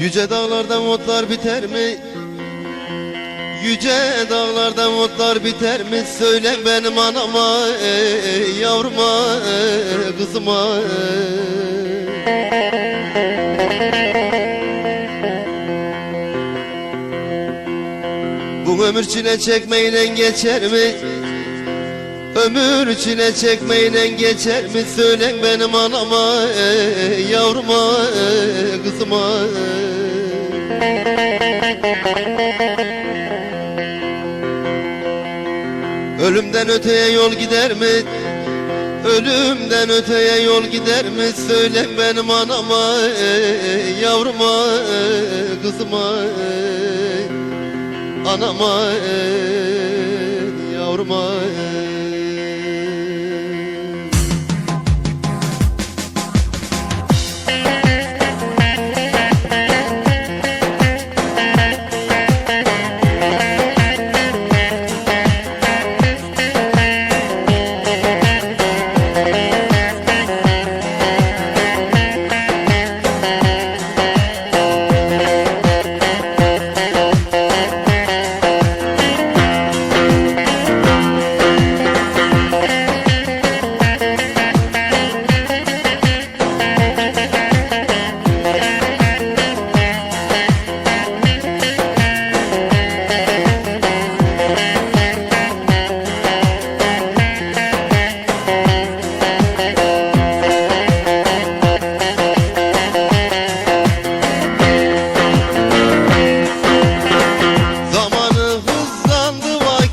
Yüce dağlarda mutlar biter mi? Yüce dağlarda mutlar biter mi? Söyle benim anama, ey, yavruma, ey, kızıma. ey. Bu ömür çile çekmeyle geçer mi? Ömür çile çekmeyle geçer mi? Söyle benim anama, ey, yavruma, ey, kızıma. ey. Ölümden öteye yol gider mi? Ölümden öteye yol gider mi? Söyle benim anama, ey, yavruma, ey, kızıma. ey. Anama, ey,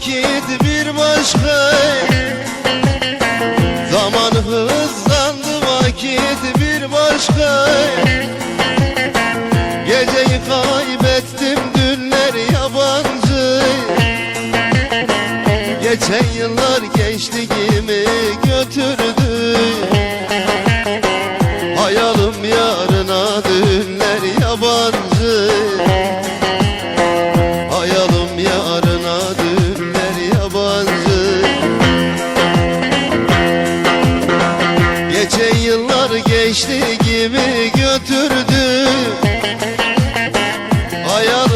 vakit bir başka Zamanı hızlandı vakit bir başka Geceyi kaybettim dünler yabancı Geçen yıllar gençliğimi götürdü Aldı geçti gibi götürdü? Ayağını